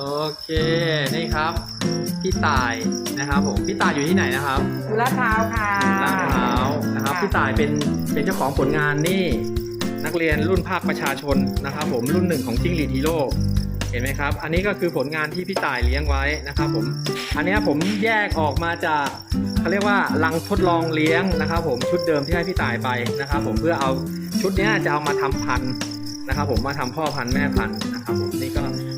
โอเค นี่ครับ พี่ตายนะครับผม พี่ตายอยู่ที่ไหนนะครับลาดพร้าวค่ะลาดพร้าวนะครับ พี่ตายเป็นเป็นเจ้าของผลงานนี่ นักเรียนรุ่นภาคประชาชนนะครับ ผมรุ่นหนึ่งของจิ้งหรีดฮีโร่เห็นไหมครับ อันนี้ก็คือผลงานที่พี่ตายเลี้ยงไว้นะครับผม อันเนี้ยผมแยกออกมาจากเขาเรียกว่ารังทดลองเลี้ยงนะครับ ผมชุดเดิมที่ให้พี่ตายไปนะครับ ผมเพื่อเอาชุดเนี้ยจะเอามาทำพันธุ์นะครับ ผมมาทำพ่อพันธุ์แม่พันธุ์นะครับผมนี่ก็โอ้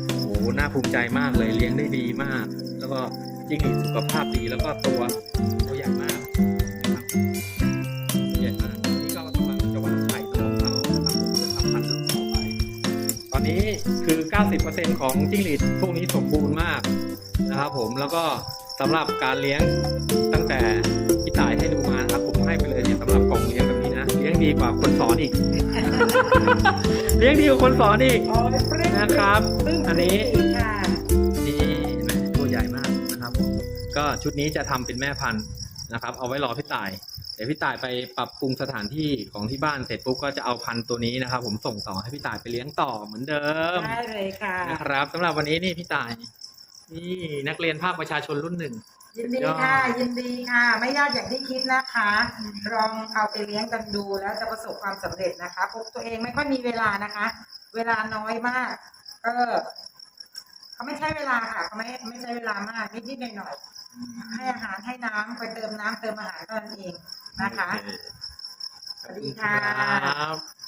โห น่าภูมิใจมากเลยเลี้ยงได้ดีมาก แล้วก็จิ้งหรีดสุขภาพดีแล้วก็ตัวตัวใหญ่มากนะครับใหญ่มากนี่ก็กำลังจะวางไข่ของเขานะครับเพื่อทำพันธุ์ต่อไป ตอนนี้คือ 90%ของจิ้งหรีดพวกนี้สมบูรณ์มากนะครับผมแล้วก็สำหรับการเลี้ยงตั้งแต่ ดีกว่าคนสอนอีก เลี้ยงดีกว่าคนสอนอีกโอ้ยปลื้มนะครับปลื้มอันนี้ค่ะนี่เห็นไหมตัวใหญ่มากนะครับผมก็ชุดนี้จะทำเป็นแม่พันธุ์นะครับ เอาไว้รอพี่ตายเดี๋ยวพี่ตายไปปรับปรุงสถานที่ของที่บ้านเสร็จปุ๊บก็จะเอาพันธุ์ตัวนี้นะครับ ผมส่งต่อให้พี่ตายไปเลี้ยงต่อเหมือนเดิมได้เลยค่ะนะครับสำหรับวันนี้นี่พี่ตายนี่นักเรียนภาคประชาชนรุ่นหนึ่ง ยินดีค่ะ ยินดีค่ะ ไม่ยากอย่างที่คิดนะคะ ลองเอาไปเลี้ยงกันดูแล้วจะประสบความสำเร็จนะคะพกตัวเองไม่ค่อยมีเวลานะคะ เวลาน้อยมากก็เขาไม่ใช้เวลาค่ะเขาไม่ไม่ใช้เวลามากนิดๆหน่อยๆให้อาหารให้น้ำไปเติมน้ำเติมอาหารเท่านั้นเองนะคะสวัสดีค่ะ